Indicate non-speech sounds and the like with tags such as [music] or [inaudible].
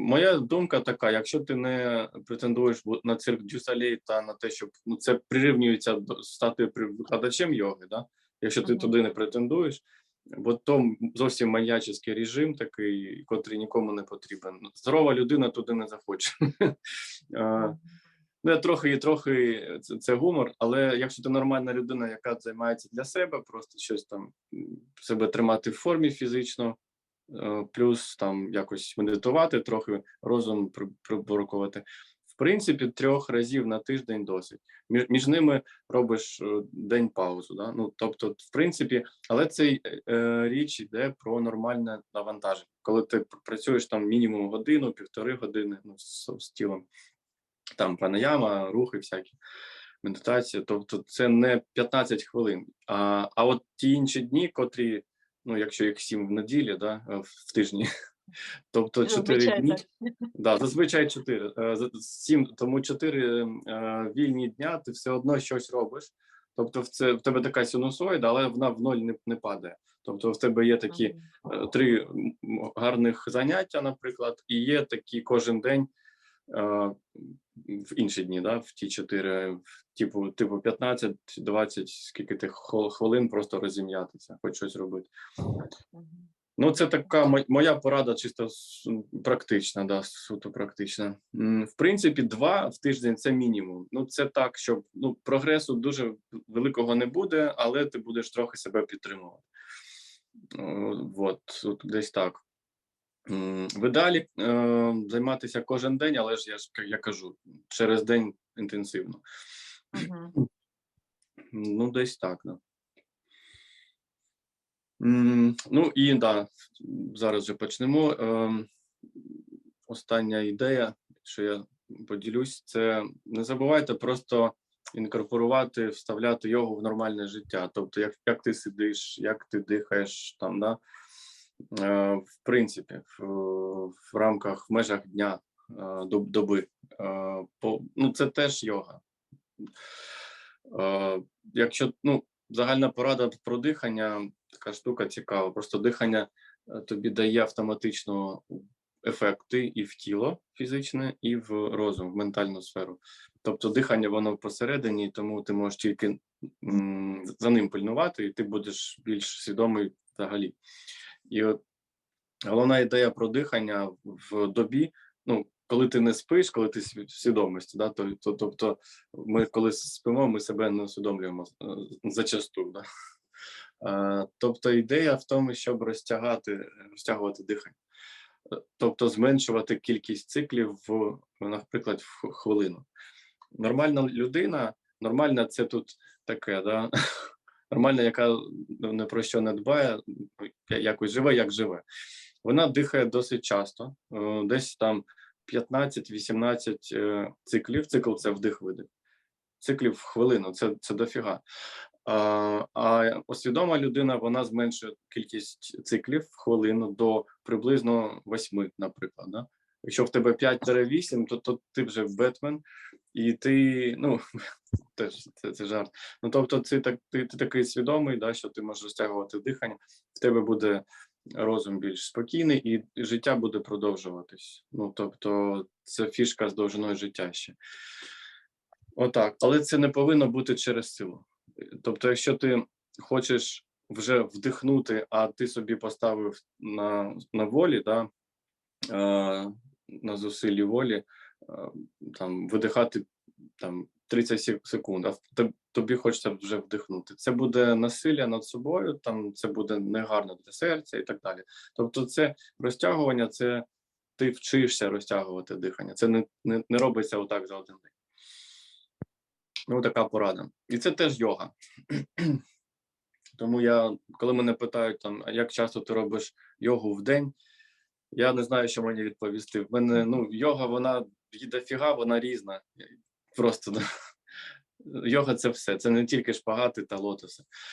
Моя думка така: якщо ти не претендуєш на цирк Дюсалей та на те, щоб ну це прирівнюється до стати викладачем йоги, да? якщо ти туди не претендуєш, бо то зовсім маньячий режим такий, котрий нікому не потрібен. Здорова людина туди не захоче. [laughs] Ну, я трохи і трохи це, це гумор, але якщо ти нормальна людина, яка займається для себе, просто щось там себе тримати в формі фізично, плюс там якось медитувати, трохи розум при- приборкувати. В принципі, трьох разів на тиждень досить. Між, ними робиш е, день паузу. Да? Ну, тобто, в принципі, але цей е, річ йде про нормальне навантаження. Коли ти працюєш там мінімум годину, півтори години ну, з, з тілом там пранаяма, рухи всякі, медитація. Тобто це не 15 хвилин. А, а от ті інші дні, котрі, ну, якщо їх сім в неділі, да, е, в, тижні, [laughs] тобто 4 дні. [laughs] Да, зазвичай 4. Сім, тому 4 вільні дня ти все одно щось робиш. Тобто, в це в тебе така синусоїда, але вона в ноль не, не падає. Тобто, в тебе є такі е, три гарних заняття, наприклад, і є такі кожен день е, в інші дні, да, в ті чотири, типу, типу 15-20, скільки тих хвил- хвилин просто розім'ятися, хоч щось робити. Ну, це така моя порада, чисто практична, да, суто практична. В принципі, два в тиждень це мінімум. Ну, це так, щоб ну, прогресу дуже великого не буде, але ти будеш трохи себе підтримувати. О, Вот, от десь так. М, В ідеалі е, займатися кожен день, але ж я ж я кажу, через день інтенсивно. Мгм. Ну, десь так, да. Ну і да, зараз вже почнемо. Ем, Остання ідея, що я поділюсь, це не забувайте просто інкорпорувати, вставляти його в нормальне життя. Тобто, як, як ти сидиш, як ти дихаєш там, да? Е, в принципі, в, в рамках в межах дня, е, доби. Е, по, ну, це теж йога. Якщо ну, загальна порада про дихання, така штука цікава. Просто дихання тобі дає автоматично ефекти і в тіло фізичне, і в розум, в ментальну сферу. Тобто дихання воно посередині, тому ти можеш тільки м, за ним пильнувати, і ти будеш більш свідомий взагалі. І от головна ідея про дихання в добі. Ну, коли ти не спиш, коли ти в свідомості, да, то, то, тобто ми коли спимо, ми себе не усвідомлюємо е, зачасту. Да? Е, Тобто ідея в тому, щоб розтягати, розтягувати дихання, Е, тобто зменшувати кількість циклів в, наприклад, в хвилину. Нормальна людина, нормальна це тут таке, да? Нормальна, яка не про що не дбає, якось живе, як живе. Вона дихає досить часто, е, десь там 15-18 е, циклів. Цикл це вдих-видих. Циклів в хвилину, це, це дофіга. А, а освідома людина вона зменшує кількість циклів в хвилину до приблизно 8, наприклад. Да? Якщо в тебе 5-8, то, то ти вже Бетмен, і ти, ну теж це, це жарт. Ну тобто, ти, так, ти, ти такий свідомий, да, що ти можеш розтягувати дихання, в тебе буде розум більш спокійний, і життя буде продовжуватись. Ну тобто, це фішка з довжиною життя ще. Отак, але це не повинно бути через силу. Тобто, якщо ти хочеш вже вдихнути, а ти собі поставив на, на волі, да, е, на зусиллі волі, е, там видихати там 30 секунд, а тобі хочеться вже вдихнути. Це буде насилля над собою, там це буде негарно для серця і так далі. Тобто, це розтягування, це ти вчишся розтягувати дихання. Це не, не, не робиться отак за один день. Ну, така порада. І це теж йога. Тому я, коли мене питають, там, як часто ти робиш йогу в день, я не знаю, що мені відповісти. В мене ну, йога, вона її дофіга, вона різна. Просто йога це все. Це не тільки шпагати та лотоси.